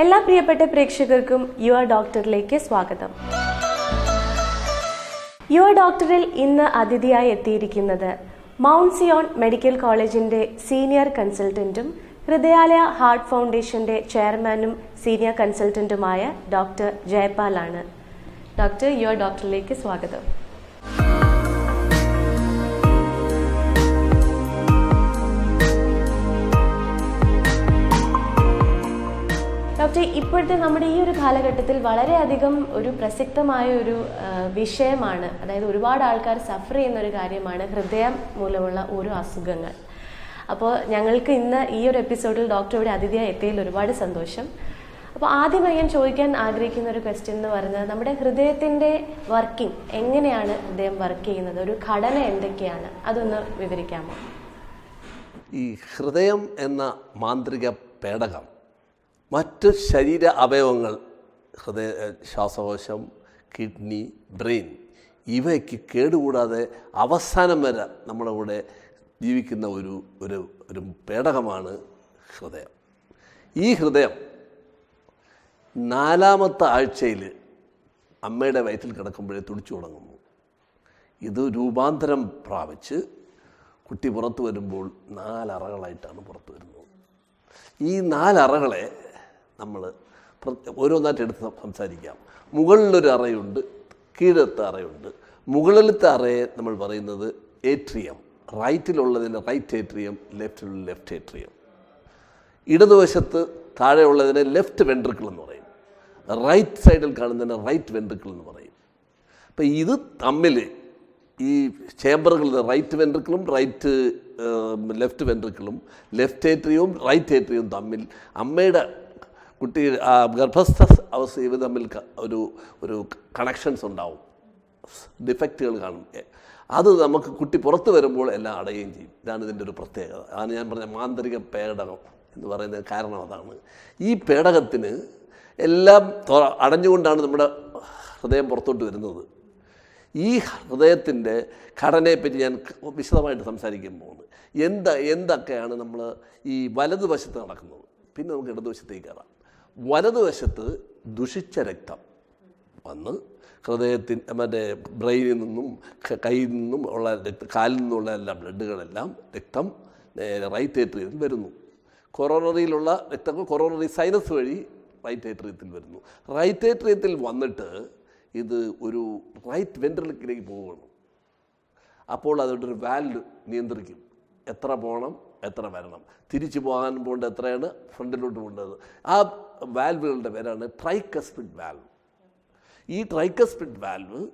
എല്ലാ പ്രിയപ്പെട്ട പ്രേക്ഷകർക്കും യുവ ഡോക്ടറിലേക്ക് സ്വാഗതം. യുവ ഡോക്ടറിൽ ഇന്ന് അതിഥിയായി എത്തിയിരിക്കുന്നത് മൗണ്ട് സിയോൺ മെഡിക്കൽ കോളേജിന്റെ സീനിയർ കൺസൾട്ടന്റും ഹൃദയാലയ ഹാർട്ട് ഫൗണ്ടേഷന്റെ ചെയർമാനും സീനിയർ കൺസൾട്ടന്റുമായ ഡോക്ടർ ജയപാലാണ്. ഡോക്ടർ യുവ ഡോക്ടറിലേക്ക് സ്വാഗതം. ഡോക്ടർ ഇപ്പോഴത്തെ നമ്മുടെ ഈ ഒരു കാലഘട്ടത്തിൽ വളരെയധികം ഒരു പ്രസക്തമായ ഒരു വിഷയമാണ്. അതായത് ഒരുപാട് ആൾക്കാർ സഫർ ചെയ്യുന്ന ഒരു കാര്യമാണ് ഹൃദയം മൂലമുള്ള ഓരോ അസുഖങ്ങൾ. അപ്പോൾ ഞങ്ങൾക്ക് ഇന്ന് ഈ ഒരു എപ്പിസോഡിൽ ഡോക്ടർ ഇവിടെ അതിഥിയായി എത്തിയതിൽ ഒരുപാട് സന്തോഷം. അപ്പോൾ ആദ്യമായി ഞാൻ ചോദിക്കാൻ ആഗ്രഹിക്കുന്ന ഒരു ക്വസ്റ്റ്യൻ എന്ന് പറയുന്നത് നമ്മുടെ ഹൃദയത്തിന്റെ വർക്കിംഗ് എങ്ങനെയാണ് ഹൃദയം വർക്ക് ചെയ്യുന്നത്? ഒരു ഘടന എന്തൊക്കെയാണ്? അതൊന്ന് വിവരിക്കാമോ? ഈ ഹൃദയം എന്ന മാന്ത്രിക പേടകം മറ്റ് ശരീര അവയവങ്ങൾ ഹൃദയ ശ്വാസകോശം കിഡ്നി ബ്രെയിൻ ഇവയ്ക്ക് കേടുകൂടാതെ അവസാനം വരെ നമ്മുടെ കൂടെ ജീവിക്കുന്ന ഒരു ഒരു ഒരു പേടകമാണ് ഹൃദയം. ഈ ഹൃദയം നാലാമത്തെ ആഴ്ചയിൽ അമ്മയുടെ വയറ്റിൽ കിടക്കുമ്പോഴേ തുടിച്ചു തുടങ്ങുന്നു. ഇത് രൂപാന്തരം പ്രാപിച്ച് കുട്ടി പുറത്തു വരുമ്പോൾ നാലറകളായിട്ടാണ് പുറത്തു വരുന്നത്. ഈ നാലറകളെ നമ്മൾ ഓരോന്നായിട്ട് എടുത്ത് സംസാരിക്കാം. മുകളിലൊരു അറയുണ്ട് കീഴത്തെ അറയുണ്ട്. മുകളിലത്തെ അറയെ നമ്മൾ പറയുന്നത് ഏട്രിയം. റൈറ്റിലുള്ളതിന് റൈറ്റ് ഏട്രിയം ലെഫ്റ്റിലുള്ള ലെഫ്റ്റ് ഏട്രിയം. ഇടതുവശത്ത് താഴെയുള്ളതിനെ ലെഫ്റ്റ് വെൻട്രിക്കിൾ എന്ന് പറയും. റൈറ്റ് സൈഡിൽ കാണുന്നതിനെ റൈറ്റ് വെൻട്രിക്കിൾ എന്ന് പറയും. അപ്പം ഇത് തമ്മിൽ ഈ ചേമ്പറുകളിൽ റൈറ്റ് വെൻട്രിക്കിളും റൈറ്റ് ലെഫ്റ്റ് വെൻട്രിക്കിളും ലെഫ്റ്റ് ഏട്രിയവും റൈറ്റ് ഏട്രിയവും തമ്മിൽ അമ്മയുടെ കുട്ടി ആ, ഗർഭസ്ഥ അവസ്ഥ ഇവ തമ്മിൽ ഒരു ഒരു കണക്ഷൻസ് ഉണ്ടാവും. ഡിഫക്റ്റുകൾ കാണും. അത് നമുക്ക് കുട്ടി പുറത്ത് വരുമ്പോൾ എല്ലാം അടയുകയും ചെയ്യും. ഇതാണ് ഇതിന്റെ ഒരു പ്രത്യേകത. അതാണ് ഞാൻ പറഞ്ഞ മാന്ത്രിക പേടകം എന്ന് പറയുന്ന കാരണം അതാണ്. ഈ പേടകത്തിന് എല്ലാം അടഞ്ഞുകൊണ്ടാണ് നമ്മുടെ ഹൃദയം പുറത്തോട്ട് വരുന്നത്. ഈ ഹൃദയത്തിന്റെ ഘടനയെപ്പറ്റി ഞാൻ വിശദമായിട്ട് സംസാരിക്കാൻ പോകുന്നത് എന്താ എന്തൊക്കെയാണ് നമ്മൾ ഈ വലതുവശത്ത് നടക്കുന്നത്? പിന്നെ നമുക്ക് ഇടതുവശത്തേക്ക് കയറാം. വലതുവശത്ത് ദുഷിച്ച രക്തം വന്ന് ഹൃദയത്തിൻ മറ്റേ ബ്രെയിനിൽ നിന്നും കയ്യിൽ നിന്നും ഉള്ള രക്ത കാലിൽ നിന്നുള്ള എല്ലാ ബ്ലഡുകളെല്ലാം രക്തം റൈറ്റ് ഏട്രിയത്തിൽ വരുന്നു. കൊറോണറിയിലുള്ള രക്തം കൊറോണറി സൈനസ് വഴി റൈറ്റ് വരുന്നു. റൈറ്റ് വന്നിട്ട് ഇത് ഒരു റൈറ്റ് വെൻട്രലിക്കിലേക്ക് പോവുകയാണ്. അപ്പോൾ അതൊരു വാൽവ് നിയന്ത്രിക്കും. എത്ര പോകണം എത്ര വരണം? തിരിച്ചു പോകാൻ പോകേണ്ട എത്രയാണ്? ഫ്രണ്ടിലോട്ട് പോകേണ്ടത്. ആ വാൽവുകളുടെ പേരാണ് ട്രൈക്കസ്പിഡ് വാൽവ്. ഈ ട്രൈക്കസ്പിഡ് വാൽവ്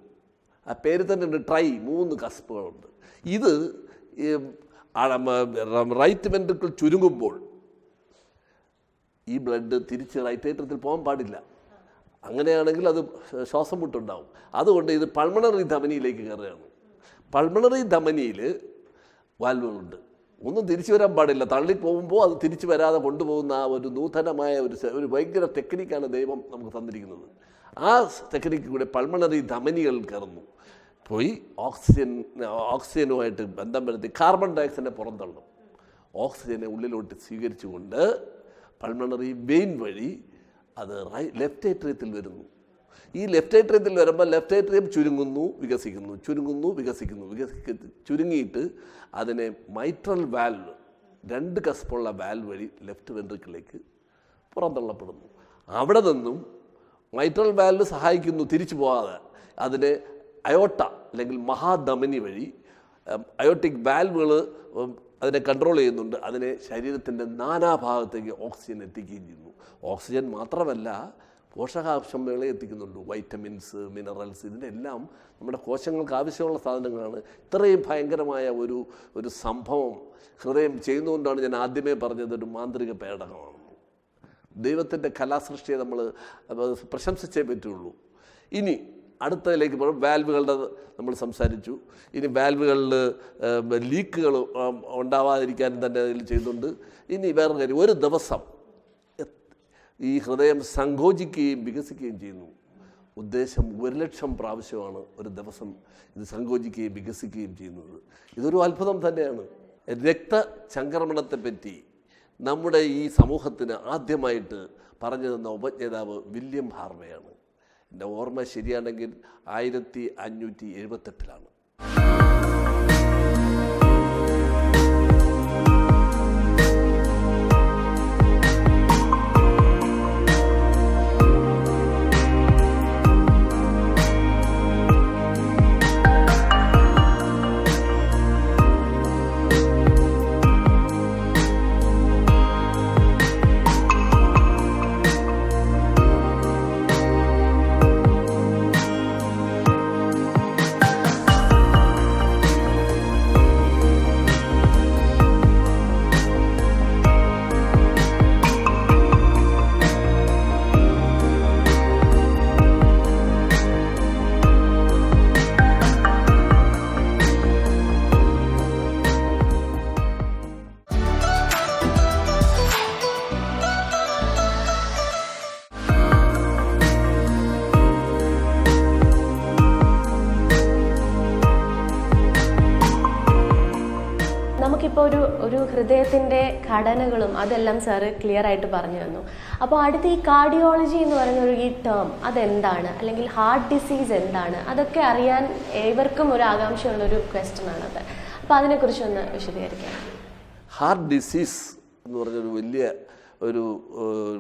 ആ പേര് തന്നെ ഉണ്ട് ട്രൈ മൂന്ന് കസ്പുകളുണ്ട്. ഇത് റൈറ്റ് വെൻട്രിക്കിൾ ചുരുങ്ങുമ്പോൾ ഈ ബ്ലഡ് തിരിച്ച് റൈറ്റ് ഏറ്റത്തിൽ പോകാൻ പാടില്ല. അങ്ങനെയാണെങ്കിൽ അത് ശ്വാസം മുട്ടുണ്ടാവും. അതുകൊണ്ട് ഇത് പൾമണറി ധമനിയിലേക്ക് കയറുകയാണ്. പൾമണറി ധമനിയിൽ വാൽവുകളുണ്ട്. ഒന്നും തിരിച്ചു വരാൻ പാടില്ല. തള്ളി പോകുമ്പോൾ അത് തിരിച്ചു വരാതെ കൊണ്ടുപോകുന്ന ആ ഒരു നൂതനമായ ഒരു ഒരു ഭയങ്കര ടെക്നിക്കാണ് ദൈവം നമുക്ക് തന്നിരിക്കുന്നത്. ആ ടെക്നിക്ക് കൂടെ പൾമണറി ധമനികൾ കയറുന്നു. പോയി ഓക്സിജൻ ഓക്സിജനുമായിട്ട് ബന്ധം വരുത്തി കാർബൺ ഡയോക്സൈഡിനെ പുറന്തള്ളും ഓക്സിജനെ ഉള്ളിലോട്ട് സ്വീകരിച്ചുകൊണ്ട് പൾമണറി വെയിൻ വഴി അത് റൈ ലെഫ്റ്റ് ഏട്രിയത്തിൽ വരുന്നു. ഈ ലെഫ്റ്റ് ഐട്രിയത്തിൽ വരുമ്പോൾ ലെഫ്റ്റ് ഐട്രിയം ചുരുങ്ങുന്നു വികസിക്കുന്നു ചുരുങ്ങുന്നു വികസിക്കുന്നു വികസിക്ക ചുരുങ്ങിയിട്ട് അതിനെ മൈട്രൽ വാൽവ് രണ്ട് കസ്പുള്ള വാൽവ് വഴി ലെഫ്റ്റ് വെൻട്രിക്കിലേക്ക് പുറന്തള്ളപ്പെടുന്നു. അവിടെ നിന്നും മൈട്രൽ വാൽവ് സഹായിക്കുന്നു തിരിച്ചു പോകാതെ അതിനെ അയോട്ട അല്ലെങ്കിൽ മഹാധമനി വഴി അയോട്ടിക് വാൽവുകൾ അതിനെ കൺട്രോൾ ചെയ്യുന്നുണ്ട്. അതിനെ ശരീരത്തിന്റെ നാനാഭാഗത്തേക്ക് ഓക്സിജൻ എത്തിക്കുകയും ചെയ്യുന്നു. ഓക്സിജൻ മാത്രമല്ല പോഷകാംശങ്ങളെ എത്തിക്കുന്നുണ്ട്. വൈറ്റമിൻസ് മിനറൽസ് ഇതിന്റെ എല്ലാം നമ്മുടെ കോശങ്ങൾക്ക് ആവശ്യമുള്ള സാധനങ്ങളാണ്. ഇത്രയും ഭയങ്കരമായ ഒരു ഒരു സംഭവം ഹൃദയം ചെയ്യുന്നതുകൊണ്ടാണ് ഞാൻ ആദ്യമേ പറഞ്ഞത് ഒരു മാന്ത്രിക പേടകമാണ്. ദൈവത്തിന്റെ കലാസൃഷ്ടിയെ നമ്മൾ പ്രശംസിച്ചേ പറ്റുള്ളൂ. ഇനി അടുത്തതിലേക്ക് പോകും വാൽവുകളുടെ നമ്മൾ സംസാരിച്ചു. ഇനി വാൽവുകളിൽ ലീക്കുകൾ ഉണ്ടാവാതിരിക്കാൻ തന്നെ അതിൽ ചെയ്യുന്നുണ്ട് ഇനി വേറെ കാര്യം. ഒരു ദിവസം ഈ ഹൃദയം സങ്കോചിക്കുകയും വികസിക്കുകയും ചെയ്യുന്നു. ഉദ്ദേശം ഒരു ലക്ഷം പ്രാവശ്യമാണ് ഒരു ദിവസം ഇത് സങ്കോചിക്കുകയും വികസിക്കുകയും ചെയ്യുന്നത്. ഇതൊരു അത്ഭുതം തന്നെയാണ്. രക്തചംക്രമണത്തെപ്പറ്റി നമ്മുടെ ഈ സമൂഹത്തിന് ആദ്യമായിട്ട് പറഞ്ഞു തന്ന ഉപജ്ഞേതാവ് വില്യം ഹാർവെയാണ്. എന്റെ ഓർമ്മ ശരിയാണെങ്കിൽ ആയിരത്തി അഞ്ഞൂറ്റി എഴുപത്തെട്ടിലാണ്. ഒരു ഒരു ഹൃദയത്തിന്റെ ഘടനകളും അതെല്ലാം സാറ് ക്ലിയർ ആയിട്ട് പറഞ്ഞു തന്നു. അപ്പോൾ അടുത്ത് ഈ കാർഡിയോളജി എന്ന് പറയുന്ന ഒരു ഈ ടേം അതെന്താണ്? അല്ലെങ്കിൽ ഹാർട്ട് ഡിസീസ് എന്താണ്? അതൊക്കെ അറിയാൻ ഏവർക്കും ഒരു ആകാംക്ഷയുള്ളൊരു ക്വസ്റ്റ്യൻ ആണത് അപ്പോൾ അതിനെക്കുറിച്ചൊന്ന് വിശദീകരിക്കാം. ഹാർട്ട് ഡിസീസ് എന്ന് പറഞ്ഞൊരു വലിയ ഒരു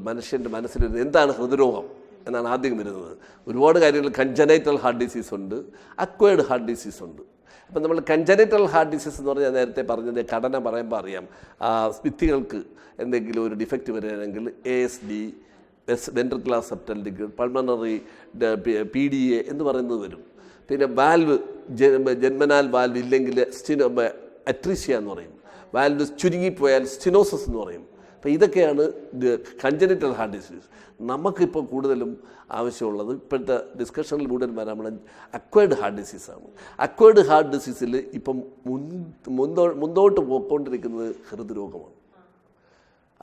മനുഷ്യന്റെ മനസ്സിൽ എന്താണ് ഹൃദ്രോഗം എന്നാണ് ആദ്യം വരുന്നത്. ഒരുപാട് കാര്യങ്ങൾ കൺജനൈറ്റൽ ഹാർട്ട് ഡിസീസ് ഉണ്ട് അക്വയർഡ് ഹാർട്ട് ഡിസീസ് ഉണ്ട്. അപ്പം നമ്മൾ കൺജനൈറ്റൽ ഹാർട്ട് ഡിസീസ് എന്ന് പറഞ്ഞാൽ നേരത്തെ പറഞ്ഞത് ഘടന പറയുമ്പോൾ അറിയാം. ഭിത്തികൾക്ക് എന്തെങ്കിലും ഒരു ഡിഫക്റ്റ് വരികയാണെങ്കിൽ A S D ventricular septal pulmonary P D A എന്ന് പറയുന്നത് വരും. പിന്നെ വാൽവ് ജന്മനാൽ വാൽവ് ഇല്ലെങ്കിൽ സ്റ്റിനോ അട്രീഷ്യ എന്ന് പറയും. വാൽവ് ചുരുങ്ങിപ്പോയാൽ സ്റ്റിനോസസ് എന്ന് പറയും. അപ്പോൾ ഇതൊക്കെയാണ് കഞ്ചനിറ്റൽ ഹാർട്ട് ഡിസീസ്. നമുക്കിപ്പോൾ കൂടുതലും ആവശ്യമുള്ളത് ഇപ്പോഴത്തെ ഡിസ്കഷനിൽ കൂടുതൽ അക്വേർഡ് അക്വയർഡ് ഹാർട്ട് ഡിസീസാണ് അക്വയർഡ് ഹാർട്ട് ഡിസീസിൽ ഇപ്പം മുൻ മുന്തോ മുന്തോട്ട് പോയിക്കൊണ്ടിരിക്കുന്നത് ഹൃദ്രോഗമാണ്.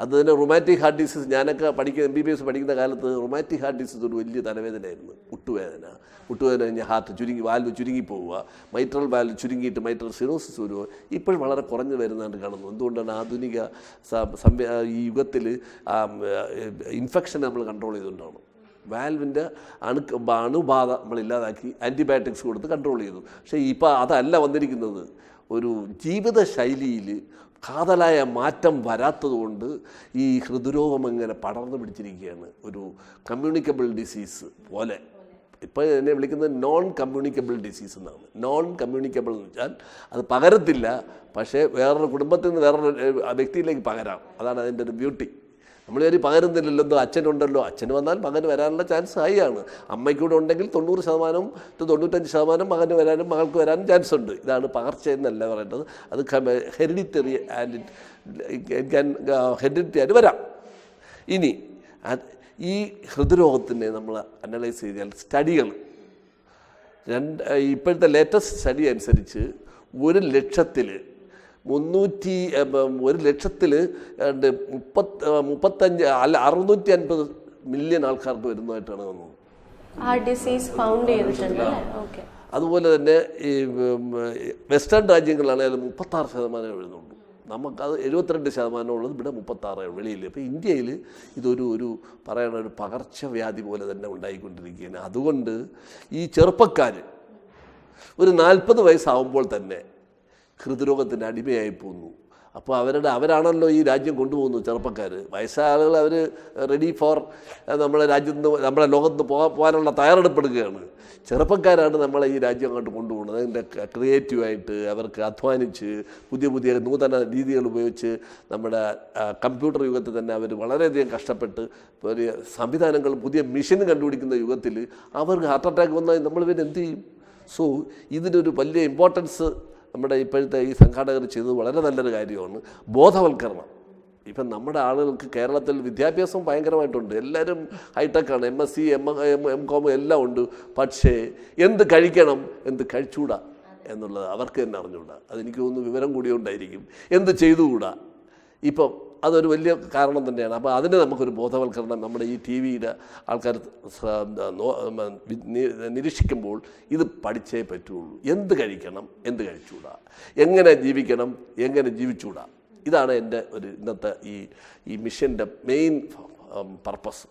അത് തന്നെ റൊമാറ്റിക് ഹാർട്ട് ഡിസീസ് ഞാനൊക്കെ പഠിക്കുന്ന എം ബി ബി എസ് പഠിക്കുന്ന കാലത്ത് റൊമാറ്റിക് ഹാർട്ട് ഡിസീസ് ഒരു വലിയ തലവേദനയായിരുന്നു. മുട്ടുവേദന. മുട്ടുവേദന കഴിഞ്ഞാൽ ഹാർട്ട് ചുരുങ്ങി വാൽവ് ചുരുങ്ങി പോവുക. മൈട്രൽ വാൽവ് ചുരുങ്ങിയിട്ട് മൈട്രൽ സിറോസിസ് വരുമോ ഇപ്പോൾ വളരെ കുറഞ്ഞു വരുന്നതാണ് കാണുന്നത് എന്തുകൊണ്ടാണ് ആധുനിക ഈ യുഗത്തിൽ ഇൻഫെക്ഷൻ നമ്മൾ കൺട്രോൾ ചെയ്തുകൊണ്ടാണ്. വാൽവിന്റെ അണു അണുബാധ നമ്മൾ ഇല്ലാതാക്കി ആന്റിബയോട്ടിക്സ് കൊടുത്ത് കൺട്രോൾ ചെയ്തു. പക്ഷേ ഇപ്പോൾ അതല്ല വന്നിരിക്കുന്നത്. ഒരു ജീവിതശൈലിയിൽ കാതലായ മാറ്റം വരാത്തതുകൊണ്ട് ഈ ഹൃദ്രോഗം ഇങ്ങനെ പടർന്നു പിടിച്ചിരിക്കുകയാണ്. ഒരു കമ്മ്യൂണിക്കബിൾ ഡിസീസ് പോലെ. ഇപ്പോൾ എന്നെ വിളിക്കുന്നത് നോൺ കമ്മ്യൂണിക്കബിൾ ഡിസീസ് എന്നാണ്. നോൺ കമ്മ്യൂണിക്കബിൾ എന്ന് വെച്ചാൽ അത് പകരത്തില്ല പക്ഷേ വേറൊരു കുടുംബത്തിൽ നിന്ന് വേറൊരു വ്യക്തിയിലേക്ക് പകരാം. അതാണ് അതിന്റെ ഒരു ബ്യൂട്ടി നമ്മൾ ഒരു തരില്ലല്ലോ എന്തോ അച്ഛനുണ്ടല്ലോ. അച്ഛന് വന്നാൽ മകൻ വരാനുള്ള ചാൻസ് ഹൈ ആണ്. അമ്മയ്ക്കൂടെ ഉണ്ടെങ്കിൽ തൊണ്ണൂറ് ശതമാനം തൊണ്ണൂറ്റഞ്ച് ശതമാനം മകന് വരാനും മകൾക്ക് വരാനും ചാൻസ് ഉണ്ട്. ഇതാണ് പകർച്ച എന്നല്ല പറയേണ്ടത്. അത് ഹെറിഡിറ്ററി ആൻഡ് ഹെറിഡിറ്ററി ആയിട്ട് വരാം. ഇനി ഈ ഹൃദ്രോഗത്തിനെ നമ്മൾ അനലൈസ് ചെയ്താൽ സ്റ്റഡികൾ രണ്ട് ഇപ്പോഴത്തെ ലേറ്റസ്റ്റ് സ്റ്റഡി അനുസരിച്ച് ഒരു ലക്ഷത്തിൽ മുന്നൂറ്റി ഒരു ലക്ഷത്തിൽ മുപ്പത്ത് മുപ്പത്തഞ്ച് അല്ല അറുന്നൂറ്റി അൻപത് മില്യൺ ആൾക്കാർക്ക് വരുന്നതായിട്ടാണ് തോന്നുന്നത്. ആ ഡിസീസ് ഫൗണ്ട് ചെയ്തിട്ടുണ്ട് അല്ലേ? ഓക്കെ. അതുപോലെ തന്നെ ഈ വെസ്റ്റേൺ രാജ്യങ്ങളിലാണെങ്കിലും മുപ്പത്താറ് ശതമാനം വരുന്നുള്ളൂ. നമുക്കത് എഴുപത്തിരണ്ട് ശതമാനം ഉള്ളത് ഇവിടെ മുപ്പത്താറ് വെളിയിൽ അപ്പോൾ ഇന്ത്യയിൽ ഇതൊരു ഒരു പറയണ ഒരു പകർച്ചവ്യാധി പോലെ തന്നെ ഉണ്ടായിക്കൊണ്ടിരിക്കുകയാണ്. അതുകൊണ്ട് ഈ ചെറുപ്പക്കാർ ഒരു നാൽപ്പത് വയസ്സാവുമ്പോൾ തന്നെ ഹൃദ്രോഗത്തിന് അടിമയായി പോകുന്നു അപ്പോൾ അവരുടെ അവരാണല്ലോ ഈ രാജ്യം കൊണ്ടുപോകുന്നു ചെറുപ്പക്കാർ വയസ്സായ ആളുകൾ അവർ റെഡി ഫോർ നമ്മളെ രാജ്യത്ത് നിന്ന് നമ്മളെ ലോകത്ത് പോകാൻ പോകാനുള്ള തയ്യാറെടുപ്പെടുകയാണ്. ചെറുപ്പക്കാരാണ് നമ്മളെ ഈ രാജ്യം അങ്ങോട്ട് കൊണ്ടുപോകുന്നത്. അതിന്റെ ക്രിയേറ്റീവായിട്ട് അവർക്ക് അധ്വാനിച്ച് പുതിയ പുതിയ നൂതന രീതികൾ ഉപയോഗിച്ച് നമ്മുടെ കമ്പ്യൂട്ടർ യുഗത്തിൽ തന്നെ അവർ വളരെയധികം കഷ്ടപ്പെട്ട് വലിയ സംവിധാനങ്ങൾ പുതിയ മെഷീൻ കണ്ടുപിടിക്കുന്ന യുഗത്തിൽ അവർക്ക് ഹാർട്ട് അറ്റാക്ക് വന്നാൽ നമ്മൾ പിന്നെ എന്ത് ചെയ്യും? സോ ഇതിനൊരു വലിയ ഇമ്പോർട്ടൻസ് നമ്മുടെ ഇപ്പോഴത്തെ ഈ സംഘാടകർ ചെയ്തത് വളരെ നല്ലൊരു കാര്യമാണ്. ബോധവൽക്കരണം. ഇപ്പം നമ്മുടെ ആളുകൾക്ക് കേരളത്തിൽ വിദ്യാഭ്യാസം ഭയങ്കരമായിട്ടുണ്ട്. എല്ലാവരും ഹൈടെക്കാണ് M S C M M com എല്ലാം ഉണ്ട്. പക്ഷേ എന്ത് കഴിക്കണം എന്ത് കഴിച്ചുകൂടാ എന്നുള്ളത് അവർക്ക് തന്നെ അറിഞ്ഞുകൂടാ. അതെനിക്ക് തോന്നുന്നു വിവരം കൂടിയുണ്ടായിരിക്കും. എന്ത് ചെയ്തുകൂടാ? ഇപ്പം അതൊരു വലിയ കാരണം തന്നെയാണ്. അപ്പോൾ അതിന് നമുക്കൊരു ബോധവൽക്കരണം നമ്മുടെ ഈ ടി വിയുടെ ആൾക്കാർ നിരീക്ഷിക്കുമ്പോൾ ഇത് പഠിച്ചേ പറ്റുള്ളൂ. എന്ത് കഴിക്കണം എന്ത് കഴിച്ചുകൂടാ? എങ്ങനെ ജീവിക്കണം എങ്ങനെ ജീവിച്ചുകൂടാ? ഇതാണ് എന്റെ ഒരു ഇന്നത്തെ ഈ ഈ മിഷന്റെ മെയിൻ പർപ്പസ്.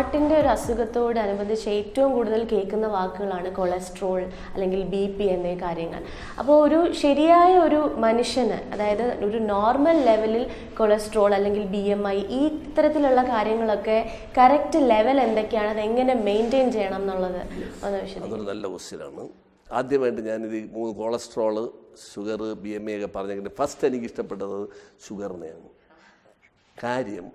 ഹാർട്ടിന്റെ ഒരു അസുഖത്തോടനുബന്ധിച്ച് ഏറ്റവും കൂടുതൽ കേൾക്കുന്ന വാക്കുകളാണ് കൊളസ്ട്രോൾ അല്ലെങ്കിൽ ബി പി എന്നീ കാര്യങ്ങൾ. അപ്പോൾ ഒരു ശരിയായ ഒരു മനുഷ്യന് അതായത് ഒരു നോർമൽ ലെവലിൽ കൊളസ്ട്രോൾ അല്ലെങ്കിൽ ബി എം ഐ ഈ ഇത്തരത്തിലുള്ള കാര്യങ്ങളൊക്കെ കറക്റ്റ് ലെവൽ എന്തൊക്കെയാണ് അത് എങ്ങനെ മെയിന്റെയിൻ ചെയ്യണം എന്നുള്ളത് ഒന്ന് അതൊരു നല്ല ക്വസ്റ്റ്യനാണ്. ആദ്യമായിട്ട് ഞാനിത് മൂന്ന് cholesterol sugar B M I ഒക്കെ പറഞ്ഞെങ്കിൽ ഫസ്റ്റ് എനിക്ക് ഇഷ്ടപ്പെട്ടത് ഷുഗറിനെയാണ്. കാര്യം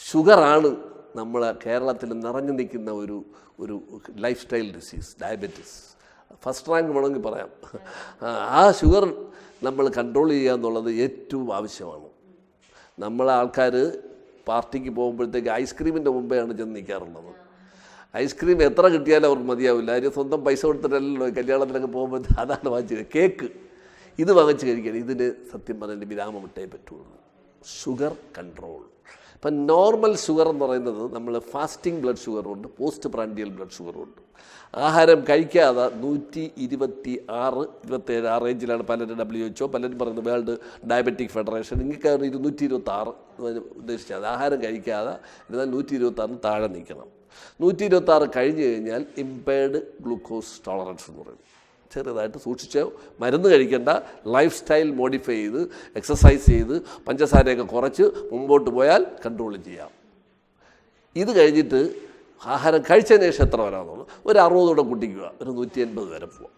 ഷുഗറാണ് നമ്മളെ കേരളത്തിൽ നിറഞ്ഞു നിൽക്കുന്ന ഒരു ഒരു life style disease diabetes first rank വേണമെങ്കിൽ പറയാം. ആ ഷുഗർ നമ്മൾ കൺട്രോൾ ചെയ്യുക എന്നുള്ളത് ഏറ്റവും ആവശ്യമാണ്. നമ്മളെ ആൾക്കാർ പാർട്ടിക്ക് പോകുമ്പോഴത്തേക്ക് ഐസ്ക്രീമിന്റെ മുമ്പെയാണ് ചെന്ന് നിൽക്കാറുള്ളത്. ഐസ്ക്രീം എത്ര കിട്ടിയാലും അവർക്ക് മതിയാവില്ല. അതിന് സ്വന്തം പൈസ കൊടുത്തിട്ടല്ലല്ലോ കല്യാണത്തിലൊക്കെ പോകുമ്പോൾ അതാണ് വാങ്ങിച്ചത്. കേക്ക് ഇത് വാങ്ങിച്ച് കഴിക്കണം ഇതിന് സത്യം പറഞ്ഞാൽ വിരാമം ഇട്ടേ പറ്റുള്ളൂ. ഷുഗർ കൺട്രോൾ ഇപ്പം നോർമൽ ഷുഗർ എന്ന് പറയുന്നത് നമ്മൾ ഫാസ്റ്റിംഗ് ബ്ലഡ് ഷുഗറുണ്ട് പോസ്റ്റ് പ്രാൻഡിയൽ ബ്ലഡ് ഷുഗറുണ്ട്. ആഹാരം കഴിക്കാതെ നൂറ്റി ഇരുപത്തി ആറ് ഇരുപത്തേഴ് ആ റേഞ്ചിലാണ് പലരും ഡബ്ല്യു എച്ച്ഒ പലരും പറയുന്നത് വേൾഡ് ഡയബറ്റിക് ഫെഡറേഷൻ. ഇങ്ങനെ ഇരുന്നൂറ്റി ഇരുപത്തി ആറ് ഉദ്ദേശിച്ചത് ആഹാരം കഴിക്കാതെ എന്നാൽ നൂറ്റി ഇരുപത്തി ആറിന് താഴെ നിൽക്കണം. നൂറ്റി ഇരുപത്തി ആറ് കഴിഞ്ഞ് കഴിഞ്ഞാൽ ഇമ്പയർഡ് ഗ്ലൂക്കോസ് ടോളറൻസ് എന്ന് പറയും. ചെറുതായിട്ട് സൂക്ഷിച്ച് മരുന്ന് കഴിക്കേണ്ട ലൈഫ് സ്റ്റൈൽ മോഡിഫൈ ചെയ്ത് എക്സസൈസ് ചെയ്ത് പഞ്ചസാരയൊക്കെ കുറച്ച് മുമ്പോട്ട് പോയാൽ കൺട്രോൾ ചെയ്യാം. ഇത് കഴിഞ്ഞിട്ട് ആഹാരം കഴിച്ചതിന് ശേഷം എത്ര വരാമെന്നുള്ളൂ ഒരു അറുപതോടെ കുട്ടിക്കുക ഒരു നൂറ്റി എൺപത് വരെ പോവാം.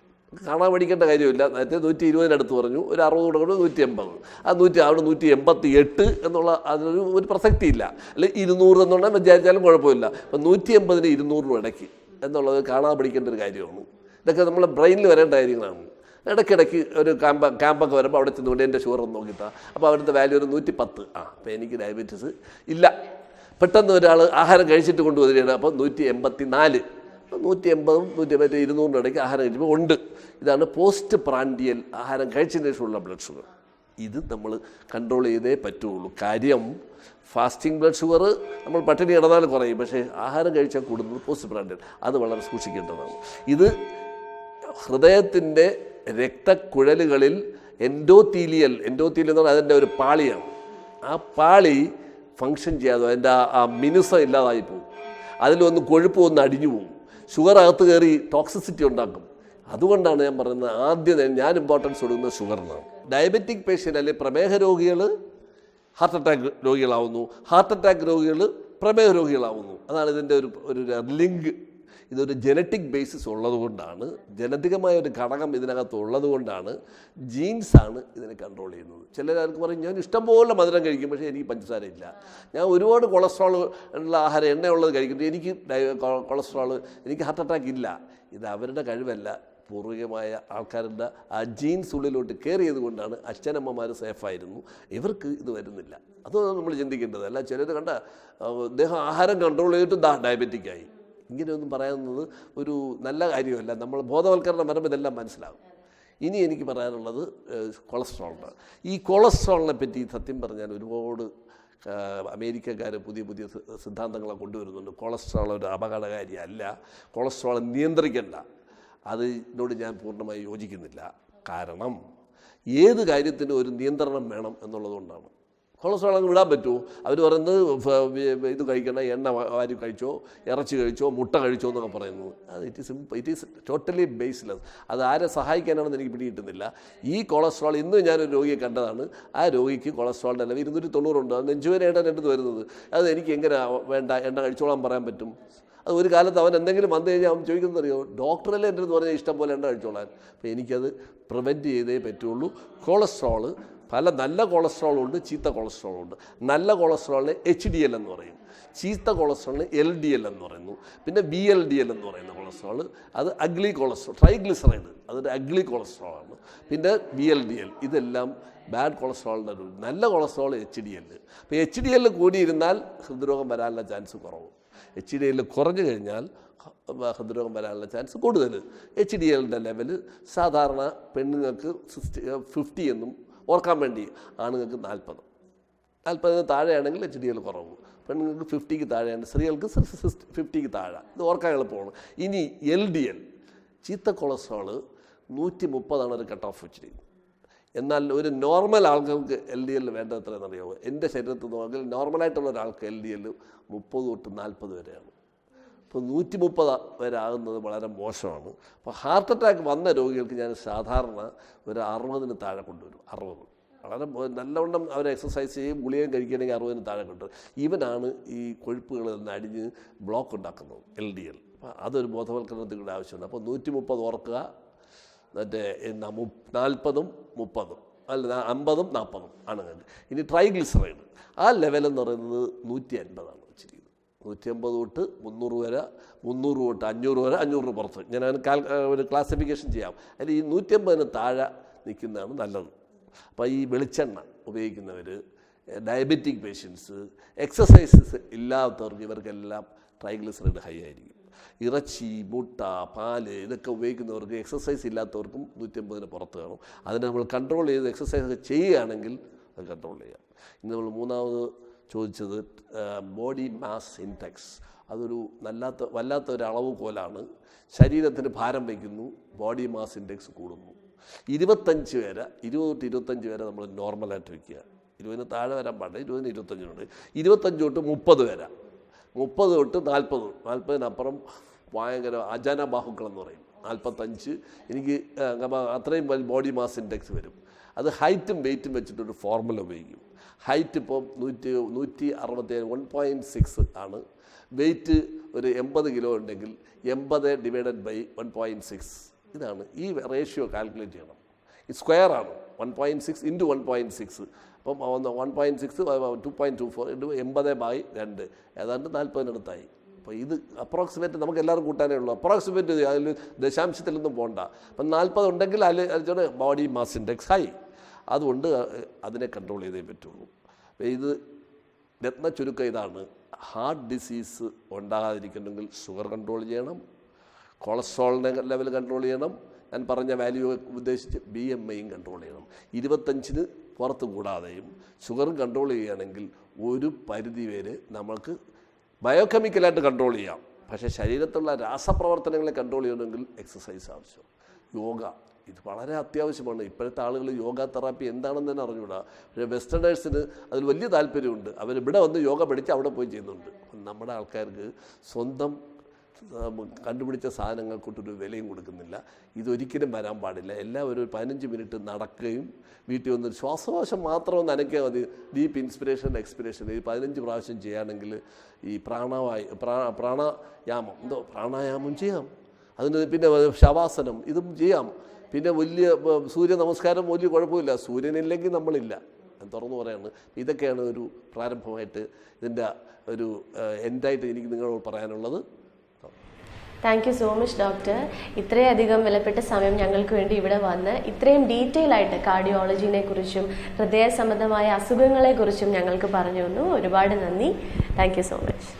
കാണാൻ പഠിക്കേണ്ട കാര്യമില്ല. നേരത്തെ നൂറ്റി ഇരുപതിനടുത്ത് പറഞ്ഞു ഒരു അറുപതോടെ കൂടെ നൂറ്റി എൺപത് ആ നൂറ്റി അവിടെ നൂറ്റി എൺപത്തി എട്ട് എന്നുള്ള അതിനൊരു ഒരു പ്രസക്തി ഇല്ല. അല്ലെങ്കിൽ ഇരുന്നൂറ് എന്നുള്ള വിചാരിച്ചാലും കുഴപ്പമില്ല. അപ്പം നൂറ്റി എൺപതിന് ഇരുന്നൂറിനും ഇടയ്ക്ക് എന്നുള്ളത് കാണാൻ പഠിക്കേണ്ട ഒരു കാര്യമാണ് ഇതൊക്കെ നമ്മളെ ബ്രെയിനിൽ വരേണ്ട കാര്യങ്ങളാണ്. ഇടയ്ക്കിടയ്ക്ക് ഒരു ക്യാമ്പ ക്യാമ്പൊക്കെ വരുമ്പോൾ അവിടെ ചെന്നുകൊണ്ട് എന്റെ ഷുഗർ ഒന്ന് നോക്കിയിട്ടാ. അപ്പോൾ അവിടുത്തെ വാല്യൂ ഒരു നൂറ്റി പത്ത് ആ അപ്പോൾ എനിക്ക് ഡയബറ്റീസ് ഇല്ല. പെട്ടെന്ന് ഒരാൾ ആഹാരം കഴിച്ചിട്ട് കൊണ്ടുവരികയാണ്. അപ്പോൾ നൂറ്റി എൺപത്തി നാല് നൂറ്റി എൺപതും നൂറ്റി എൺപത്തി ഇരുന്നൂറിന്റെ ഇടയ്ക്ക് ആഹാരം കഴിക്കുമ്പോൾ ഉണ്ട്. ഇതാണ് പോസ്റ്റ് പ്രാൻഡിയൽ ആഹാരം കഴിച്ചതിന് ശേഷമുള്ള ബ്ലഡ് ഷുഗർ ഇത് നമ്മൾ കൺട്രോൾ ചെയ്തേ പറ്റുള്ളൂ. കാര്യം ഫാസ്റ്റിംഗ് ബ്ലഡ് ഷുഗർ നമ്മൾ പട്ടിണി കിടന്നാൽ കുറയും. പക്ഷേ ആഹാരം കഴിച്ചാൽ കൂടുന്നത് പോസ്റ്റ് പ്രാൻഡിയൽ അത് വളരെ സൂക്ഷിക്കേണ്ടതാണ്. ഇത് ഹൃദയത്തിന്റെ രക്തക്കുഴലുകളിൽ എൻഡോത്തീലിയൽ എൻഡോത്തീലിയൽ എന്ന് പറഞ്ഞാൽ അതിന്റെ ഒരു പാളിയാണ്. ആ പാളി ഫങ്ഷൻ ചെയ്യാതെ അതിന്റെ ആ- മിനുസം ഇല്ലാതായി പോകും. അതിലൊന്ന് കൊഴുപ്പ് ഒന്ന് അടിഞ്ഞു പോകും. ഷുഗർ അകത്ത് കയറി ടോക്സിസിറ്റി ഉണ്ടാക്കും. അതുകൊണ്ടാണ് ഞാൻ പറയുന്നത് ആദ്യം ഞാൻ ഇമ്പോർട്ടൻസ് കൊടുക്കുന്നത് ഷുഗറിനാണ് ഡയബറ്റിക് പേഷ്യന്റ് അല്ലെങ്കിൽ പ്രമേഹ രോഗികൾ ഹാർട്ട് അറ്റാക്ക് രോഗികളാവുന്നു. ഹാർട്ട് അറ്റാക്ക് രോഗികൾ പ്രമേഹ രോഗികളാവുന്നു. അതാണ് ഇതിന്റെ ഒരു ഒരു ലിങ്ക് ഇതൊരു ജനറ്റിക് ബേസിസ് ഉള്ളതുകൊണ്ടാണ് ജനറ്റികമായ ഒരു ഘടകം ഇതിനകത്ത് ഉള്ളതുകൊണ്ടാണ് ജീൻസാണ് ഇതിനെ കൺട്രോൾ ചെയ്യുന്നത്. ചിലർക്ക് പറയും ഞാൻ ഇഷ്ടംപോലെ മധുരം കഴിക്കും പക്ഷേ എനിക്ക് പഞ്ചസാര ഇല്ല. ഞാൻ ഒരുപാട് കൊളസ്ട്രോൾ ഉള്ള ആഹാരം എണ്ണയുള്ളത് കഴിക്കുന്നു എനിക്ക് കൊളസ്ട്രോൾ എനിക്ക് ഹാർട്ട് അറ്റാക്ക് ഇല്ല. ഇത് അവരുടെ കഴിവല്ല. പൂർവികമായ ആൾക്കാരുടെ ആ ജീൻസ് ഉള്ളിലോട്ട് കയറിയത് കൊണ്ടാണ് അച്ഛനമ്മമാർ സേഫായിരുന്നു ഇവർക്ക് ഇത് വരുന്നില്ല. അതൊന്നും നമ്മൾ ചിന്തിക്കേണ്ടത്. അല്ല ചിലർ കണ്ട അദ്ദേഹം ആഹാരം കൺട്രോൾ ചെയ്തിട്ട് ഡയബറ്റിക്കായി ഇങ്ങനെയൊന്നും പറയുന്നത് ഒരു നല്ല കാര്യമല്ല. നമ്മൾ ബോധവൽക്കരണം വരുമ്പോൾ ഇതെല്ലാം മനസ്സിലാകും ഇനി എനിക്ക് പറയാനുള്ളത് കൊളസ്ട്രോളിന്റെ ഈ കൊളസ്ട്രോളിനെ പറ്റി സത്യം പറഞ്ഞാൽ ഒരുപാട് അമേരിക്കക്കാർ പുതിയ പുതിയ സിദ്ധാന്തങ്ങളെ കൊണ്ടുവരുന്നുണ്ട്. കൊളസ്ട്രോൾ ഒരു അപകടകാരിയല്ല. കൊളസ്ട്രോൾ നിയന്ത്രിക്കണ്ട. അതിനോട് ഞാൻ പൂർണമായി യോജിക്കുന്നില്ല. കാരണം ഏത് കാര്യത്തിനും ഒരു നിയന്ത്രണം വേണം എന്നുള്ളതുകൊണ്ടാണ്. കൊളസ്ട്രോൾ അങ്ങ് വിടാൻ പറ്റുമോ? അവർ പറയുന്നത് ഇത് കഴിക്കണ എണ്ണ വാരി കഴിച്ചോ ഇറച്ചി കഴിച്ചോ മുട്ട കഴിച്ചോ എന്നൊക്കെ പറയുന്നു അത് it is it is totally baseless അത് ആരെ സഹായിക്കാനാണെന്ന് എനിക്ക് പിടികിട്ടുന്നില്ല. ഈ കൊളസ്ട്രോൾ ഇന്ന് ഞാനൊരു രോഗിയെ കണ്ടതാണ്. ആ രോഗിക്ക് കൊളസ്ട്രോളിന്റെ അല്ലെങ്കിൽ ഇരുന്നൂറ്റി തൊണ്ണൂറുണ്ട്. അത് നെഞ്ചുവേനയായിട്ടാണ് എന്റെ അടുത്ത് വരുന്നത്. അത് എനിക്ക് എങ്ങനെ വേണ്ട എണ്ണ കഴിച്ചോളാൻ പറയാൻ പറ്റും? അത് ഒരു കാലത്ത് അവൻ എന്തെങ്കിലും വന്നു കഴിഞ്ഞാൽ അവൻ ചോദിക്കുന്നത് അറിയോ? ഡോക്ടറല്ലേ എന്റെ എന്ന് പറഞ്ഞാൽ ഇഷ്ടം പോലെ എണ്ണ കഴിച്ചോളാൻ. അപ്പോൾ എനിക്കത് പ്രിവെന്റ് ചെയ്തേ പറ്റുള്ളൂ. കൊളസ്ട്രോൾ പല നല്ല കൊളസ്ട്രോളും ഉണ്ട് ചീത്ത കൊളസ്ട്രോളും ഉണ്ട് നല്ല കൊളസ്ട്രോളിന് എച്ച് ഡി എൽ എന്ന് പറയും ചീത്ത കൊളസ്ട്രോളിന് എൽ ഡി എൽ എന്ന് പറയുന്നു. പിന്നെ ബി എൽ ഡി എൽ എന്ന് പറയുന്ന കൊളസ്ട്രോൾ അത് അഗ്ലി കൊളസ്ട്രോൾ ട്രൈഗ്ലിസറൈഡ് അതൊരു അഗ്ലി കൊളസ്ട്രോൾ ആണ് പിന്നെ ബി എൽ ഡി എൽ ഇതെല്ലാം ബാഡ് കൊളസ്ട്രോളിന്റെ ഒരു നല്ല കൊളസ്ട്രോൾ എച്ച് ഡി എൽ അപ്പോൾ എച്ച് ഡി എൽ കൂടിയിരുന്നാൽ ഹൃദ്രോഗം വരാനുള്ള ചാൻസ് കുറവ്. എച്ച് ഡി എൽ കുറഞ്ഞു കഴിഞ്ഞാൽ ഹൃദ്രോഗം വരാനുള്ള ചാൻസ് കൂടുതൽ. എച്ച് ഡി എല്ലിന്റെ ലെവൽ സാധാരണ പെണ്ണുങ്ങൾക്ക് സിക്സ്റ്റി ഫിഫ്റ്റി എന്നും ഓർക്കാൻ വേണ്ടി ആണുങ്ങൾക്ക് നാൽപ്പത്. നാൽപ്പതിന് താഴെയാണെങ്കിൽ എച്ച് ഡി എൽ കുറവ്. പെണ്ണുങ്ങൾക്ക് ഫിഫ്റ്റിക്ക് താഴെയാണ്. സ്ത്രീകൾക്ക് ഫിഫ്റ്റിക്ക് താഴെ. ഇത് ഓർക്കാൻ എളുപ്പമാണ്. ഇനി എൽ ഡി എൽ. ചീത്ത കൊളസ്ട്രോൾ നൂറ്റി മുപ്പതാണ് ഒരു കട്ട് ഓഫ് വെച്ചിരിക്കുന്നത് എന്നാൽ ഒരു നോർമൽ ആൾക്കാർക്ക് എൽ ഡി എൽ വേണ്ടത്ര എത്രയെന്നറിയാമോ എന്റെ ശരീരത്തിൽ നോക്കിയാൽ നോർമലായിട്ടുള്ള ഒരാൾക്ക് എൽ ഡി എൽ മുപ്പത് തൊട്ട് നാൽപ്പത് വരെയാണ്. ഇപ്പോൾ നൂറ്റി മുപ്പത് വരെ ആകുന്നത് വളരെ മോശമാണ്. അപ്പോൾ ഹാർട്ട് അറ്റാക്ക് വന്ന രോഗികൾക്ക് ഞാൻ സാധാരണ ഒരു അറുപതിന് താഴെ കൊണ്ടുവരും. അറുപത്. വളരെ നല്ലവണ്ണം അവർ എക്സസൈസ് ചെയ്യും ഗുളികയും കഴിക്കുകയാണെങ്കിൽ അറുപതിന് താഴെ കൊണ്ടുവരും. ഇവനാണ് ഈ കൊഴുപ്പുകളിൽ അടിഞ്ഞ് ബ്ലോക്ക് ഉണ്ടാക്കുന്നത് എൽ ഡി എൽ അപ്പോൾ അതൊരു ബോധവൽക്കരണത്തിന്റെ ആവശ്യമുണ്ട് അപ്പോൾ നൂറ്റി മുപ്പത് ഓർക്കുക. മറ്റേ നാൽപ്പതും മുപ്പതും. അല്ല അമ്പതും നാൽപ്പതും ആണ്. ഇനി ട്രൈഗ്ലിസറൈഡ്. ആ ലെവൽ എന്ന് പറയുന്നത് നൂറ്റി അൻപതാണ് വെച്ചിരിക്കുന്നത് നൂറ്റി അമ്പത് തൊട്ട് മുന്നൂറ് വരെ മുന്നൂറ് തൊട്ട് അഞ്ഞൂറ് വരെ അഞ്ഞൂറിന് പുറത്ത്. ഞാൻ അതിന് കാൽ ഒരു ക്ലാസിഫിക്കേഷൻ ചെയ്യാം. അതിൽ ഈ നൂറ്റി അമ്പതിന് താഴെ നിൽക്കുന്നതാണ് നല്ലത്. അപ്പോൾ ഈ വെളിച്ചെണ്ണ ഉപയോഗിക്കുന്നവർ ഡയബറ്റിക് പേഷ്യൻസ് എക്സസൈസസ് ഇല്ലാത്തവർക്ക് ഇവർക്കെല്ലാം ട്രൈഗ്ലിസറൈഡ് ഹൈ ആയിരിക്കും. ഇറച്ചി മുട്ട പാൽ ഇതൊക്കെ ഉപയോഗിക്കുന്നവർക്ക് എക്സസൈസ് ഇല്ലാത്തവർക്കും നൂറ്റമ്പതിന് പുറത്ത് കാണും അതിനെ നമ്മൾ കൺട്രോൾ ചെയ്ത് എക്സസൈസ് ചെയ്യുകയാണെങ്കിൽ അത് കൺട്രോൾ ചെയ്യാം. ഇന്ന് നമ്മൾ മൂന്നാമത് ചോദിച്ചത് ബോഡി മാസ് ഇൻഡെക്സ് അതൊരു നല്ലാത്ത വല്ലാത്ത ഒരു അളവ് കോലാണ് ശരീരത്തിന് ഭാരം വയ്ക്കുന്നു ബോഡി മാസ് ഇൻഡെക്സ് കൂടുന്നു. ഇരുപത്തഞ്ച് വരെ ഇരുപത് തൊട്ട് ഇരുപത്തഞ്ച് വരെ നമ്മൾ നോർമലായിട്ട് വയ്ക്കുക ഇരുപതിന് താഴെ വരാൻ പാടില്ല ഇരുപതിന് ഇരുപത്തഞ്ചിനുണ്ട്. ഇരുപത്തഞ്ച് തൊട്ട് മുപ്പത് വരെ. മുപ്പത് തൊട്ട് നാൽപ്പത് നാൽപ്പതിനപ്പുറം ഭയങ്കര അജാന ബാഹുക്കൾ എന്ന് പറയും. നാൽപ്പത്തഞ്ച് എനിക്ക് അത്രയും ബോഡി മാസ് ഇൻഡെക്സ് വരും. അത് ഹൈറ്റും വെയിറ്റും വെച്ചിട്ടൊരു ഫോർമുല ഉപയോഗിക്കും. ഹൈറ്റ് ഇപ്പം നൂറ്റി നൂറ്റി അറുപത്തേഴ് വൺ പോയിന്റ് സിക്സ് ആണ്. വെയിറ്റ് ഒരു എൺപത് കിലോ ഉണ്ടെങ്കിൽ എൺപത് divided by one point six ഇതാണ്. ഈ റേഷ്യോ കാൽക്കുലേറ്റ് ചെയ്യണം. ഈ സ്ക്വയർ ആണ്. One point six into one point six അപ്പം one point six two point two four into എൺപത് ബൈ രണ്ട്. ഏതാണ്ട് നാൽപ്പതിനടുത്തായി അപ്പോൾ ഇത് അപ്രോക്സിമേറ്റ് നമുക്ക് എല്ലാവരും കൂട്ടാനേ ഉള്ളൂ. അപ്രോക്സിമേറ്റ് അതിൽ ദശാംശത്തിലൊന്നും പോകണ്ട അപ്പം നാൽപ്പത് ഉണ്ടെങ്കിൽ അതിൽ ബോഡി മാസ് ഇൻഡെക്സ് ഹൈ അതുകൊണ്ട് അതിനെ കൺട്രോൾ ചെയ്തേ പറ്റുള്ളൂ. ഇത് രത്ന ചുരുക്കം ഇതാണ്. ഹാർട്ട് ഡിസീസ് ഉണ്ടാകാതിരിക്കണമെങ്കിൽ ഷുഗർ കൺട്രോൾ ചെയ്യണം. കൊളസ്ട്രോളിന്റെ ലെവൽ കൺട്രോൾ ചെയ്യണം. ഞാൻ പറഞ്ഞ വാല്യൂ ഉദ്ദേശിച്ച് ബി എം ഐയും കൺട്രോൾ ചെയ്യണം. ഇരുപത്തഞ്ചിന് പുറത്ത് കൂടാതെയും ഷുഗറും കൺട്രോൾ ചെയ്യുകയാണെങ്കിൽ ഒരു പരിധി വരെ നമ്മൾക്ക് ബയോകെമിക്കലായിട്ട് കൺട്രോൾ ചെയ്യാം. പക്ഷേ ശരീരത്തുള്ള രാസപ്രവർത്തനങ്ങളെ കൺട്രോൾ ചെയ്യണമെങ്കിൽ എക്സസൈസ് ആവശ്യം. യോഗ ഇത് വളരെ അത്യാവശ്യമാണ്. ഇപ്പോഴത്തെ ആളുകൾ യോഗ തെറാപ്പി എന്താണെന്ന് തന്നെ അറിഞ്ഞുകൂടാ. പക്ഷേ വെസ്റ്റേണേഴ്സിന് അതിൽ വലിയ താല്പര്യമുണ്ട്. അവർ ഇവിടെ വന്ന് യോഗ പഠിച്ച് അവിടെ പോയി ചെയ്യുന്നുണ്ട്. നമ്മുടെ ആൾക്കാർക്ക് സ്വന്തം കണ്ടുപിടിച്ച സാധനങ്ങൾക്കൊട്ടൊരു വിലയും കൊടുക്കുന്നില്ല. ഇതൊരിക്കലും വരാൻ പാടില്ല. എല്ലാവരും ഒരു പതിനഞ്ച് മിനിറ്റ് നടക്കുകയും വീട്ടിൽ വന്ന് ശ്വാസകോശം മാത്രം അനക്കിയാൽ മതി. Deep inspiration expiration. ഈ പതിനഞ്ച് പ്രാവശ്യം ചെയ്യുകയാണെങ്കിൽ ഈ പ്രാണവായു പ്രാ പ്രാണായാമം. എന്തോ പ്രാണായാമം ചെയ്യാം. അതിന് പിന്നെ ശവാസനം. ഇതും ചെയ്യാം. പിന്നെ വലിയ സൂര്യ നമസ്കാരം വലിയ കുഴപ്പമില്ല. സൂര്യനില്ലെങ്കിൽ നമ്മളില്ല. തുറന്നു പറയാണ്. ഇതൊക്കെയാണ് ഒരു പ്രാരംഭമായിട്ട് ഇതിന്റെ ഒരു എൻഡായിട്ട് എനിക്ക് നിങ്ങളോട് പറയാനുള്ളത്. Thank you so much doctor ഇത്രയധികം വിലപ്പെട്ട സമയം ഞങ്ങൾക്ക് വേണ്ടി ഇവിടെ വന്ന് ഇത്രയും ഡീറ്റെയിൽ ആയിട്ട് കാർഡിയോളജിനെ കുറിച്ചും ഹൃദയ സംബന്ധമായ അസുഖങ്ങളെ കുറിച്ചും ഞങ്ങൾക്ക് പറഞ്ഞു തന്നു. ഒരുപാട് നന്ദി. Thank so much